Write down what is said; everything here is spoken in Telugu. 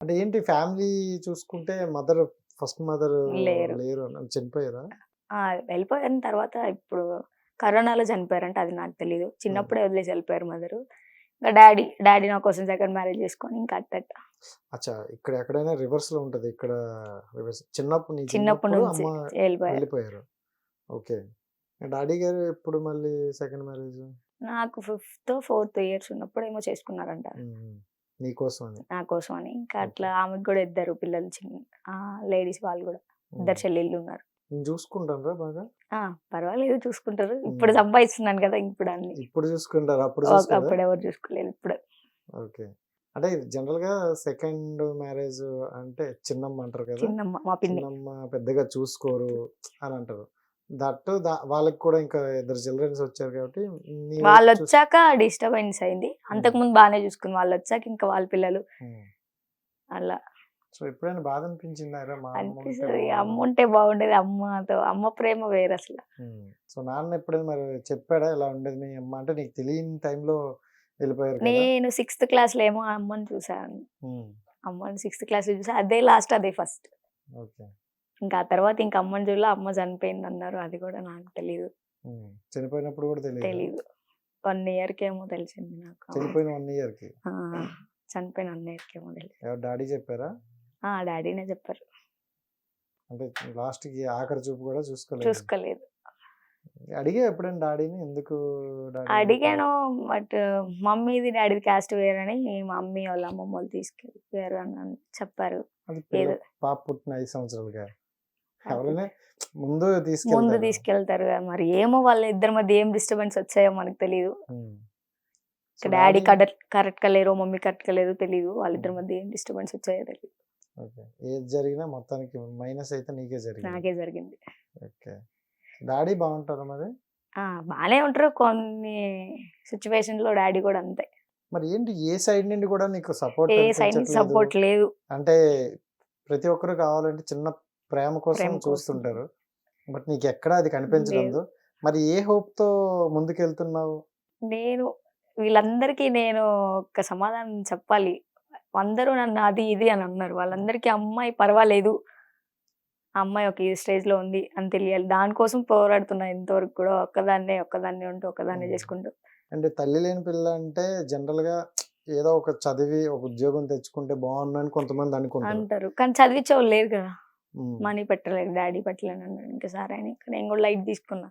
అంటే ఏంటి ఫ్యామిలీ చూసుకుంటే మదర్ ఫస్ట్ మదర్ లేరు. లేరు చనిపోయారా? వెళ్ళిపోయిన తర్వాత ఇప్పుడు కరోనాలో చనిపోయారంటే అది నాకు తెలియదు చిన్నప్పుడే వదిలేసి వెళ్ళిపోయారు మదరు. ఇంకా డాడీ డాడీ నా కోసం సెకండ్ మ్యారేజ్ చేసుకొని ఇంకా అట్టట్ట. అచ్చా ఇక్కడ ఎక్కడైనా రివర్స్లో ఉంటది. ఇక్కడ రివర్స్ చిన్నప్పుడు నీ చిన్నప్పటి నుంచి అమ్మ వెళ్ళిపోయారు. ఓకే. డాడీ గారు ఎప్పుడు మళ్ళీ సెకండ్ మ్యారేజ్? నాకు ఫిఫ్త్ ఫోర్త్ ఇయర్స్ ఉన్నప్పుడు ఏమో చేసుకున్నారంట. నా కోసం అని ఇంకా అట్లా ఆమెకు కూడా ఇద్దరు పిల్లలు చిన్న లేడీస్ వాళ్ళు కూడా. ఇద్దరు చెల్లెళ్ళు ఉన్నారు నేను చూసుకుంటాను బాగా. ఆ, పర్వాలేదు చూసుకుంటారు. ఇప్పుడు సంపాదిస్తున్నాను కదా ఇప్పుడు అన్ని. ఇప్పుడు చూసుకుంటారు అప్పుడు? అప్పుడు ఎవరు చూసుకోలేదు ఇప్పుడు. ఓకే. అంటే జనరల్గా సెకండ్ మ్యారేజ్ అంటే చిన్నమ్మ అంటారు కదా? చిన్నమ్మ మా పిన్ని. చిన్నమ్మ పెద్దగా చూసుకోరు అని అంటారు. దట్టు వాళ్ళకి కూడా ఇంకా ఇద్దరు చిల్డ్రన్స్ వచ్చారు కాబట్టి వాళ్ళు వచ్చాక డిస్టర్బెన్స్ అయింది. అంతకు ముందు బాగానే చూసుకుంది వాళ్ళు వచ్చాక ఇంకా వాళ్ళ పిల్లలు. అలా. సో ఎప్పుడైనా బాధ అనిపించిందారా మా అమ్మ ఉంటే బాగుండేది. అమ్మతో అమ్మ ప్రేమ వేరు అసలు. సో నాన్న ఎప్పుడైనా మరి చెప్పాడా? ఇలా ఉండేది మీ అమ్మ అంటే నీకు తెలియని టైంలో వెళ్ళిపోయారు నేను సిక్స్త్ క్లాస్లో ఏమో అమ్మని చూసాను. అమ్మని సిక్స్త్ క్లాస్లో చూసా. అదే లాస్ట్ అదే ఫస్ట్. ఓకే. ఇంకా ఆ తర్వాత ఇంకా అమ్మని చూడలే అమ్మ చనిపోయింది అన్నారు అది కూడా నాకు తెలియదు. చనిపోయినప్పుడు కూడా తెలియదు తెలీదు. వన్ ఇయర్కి ఏమో తెలిసింది నాకు. చనిపోయిన వన్ ఇయర్కి చనిపోయిన వన్ ఇయర్కి ఏమో తెలిసింది ఎవరు డాడీ చెప్పారా? ఆ డాడీనే చెప్పారు. అంటే లాస్ట్కి ఆఖరి చూపు కూడా చూసుకోలేదు. చూసుకోలేదు. అడిగా ఎప్పుడైనా డాడీని? ఎందుకు అడిగాను బట్ మమ్మీది డాడీది క్యాస్ట్ వేరని మమ్మీ వాళ్ళ అమ్మమ్మ వాళ్ళు తీసుకెళ్ళిపోయారు అని అన్- చెప్పారు. పాప పుట్టిన ఐదు సంవత్సరాలుగా? ఎవరైనా ముందు ముందు తీసుకెళ్తారు. మరి ఏమో వాళ్ళ ఇద్దరి మధ్య ఏం డిస్టర్బెన్స్ వచ్చాయో మనకు తెలియదు డాడీ డాడీ- కరెక్ట్గా లేరు మమ్మీ కరెక్ట్గా లేరు తెలియదు వాళ్ళిద్దరి మధ్య ఏం డిస్టర్బెన్స్ వచ్చాయో తెలియదు ఓకే. ఏది జరిగినా మొత్తానికి మైనస్ అయితే నీకే జరిగింది. నాకే జరిగింది. ఓకే. డాడీ బాగుంటారా మరి? బానే ఉంటారు. కొన్ని సిచ్యువేషన్లో డాడీ కూడా అంతే. మరి ఏంటి? ఏ సైడ్ నుండి కూడా నీకు సపోర్ట్ ఏ సైడ్ సపోర్ట్ లేదు. అంటే ప్రతి ఒక్కరు కావాలంటే చిన్న ప్రేమ కోసం. చూస్తుంటారు. బట్ నీకు ఎక్కడ అది కనిపించడం లేదు. మరి ఏ హోప్తో ముందుకెళ్తున్నావు? నేను వీళ్ళందరికీ నేను ఒక సమాధానం చెప్పాలి. అందరూ నన్ను అది ఇది అని అన్నారు. వాళ్ళందరికీ అమ్మాయి పర్వాలేదు. అమ్మాయి ఒక ఈ స్టేజ్లో ఉంది అని తెలియాలి. దానికోసం పోరాడుతున్నా ఇంతవరకు కూడా. ఒక్కదాన్నే ఒక్కదాన్నే ఉంటూ ఒక్కదాన్నే. చేసుకుంటూ. అంటే తల్లి లేని పిల్ల అంటే జనరల్గా ఏదో ఒక చదివి ఒక ఉద్యోగం తెచ్చుకుంటే బాగుండు అని కొంతమంది అనుకుంటారు. అంటారు. కానీ చదివించే వాళ్ళు లేరు కదా. మనీ పెట్టలేదు డాడీ పెట్టలేను అన్నాడు. ఇంకా సరే అని ఇంకా నేను కూడా లైట్ తీసుకున్నా.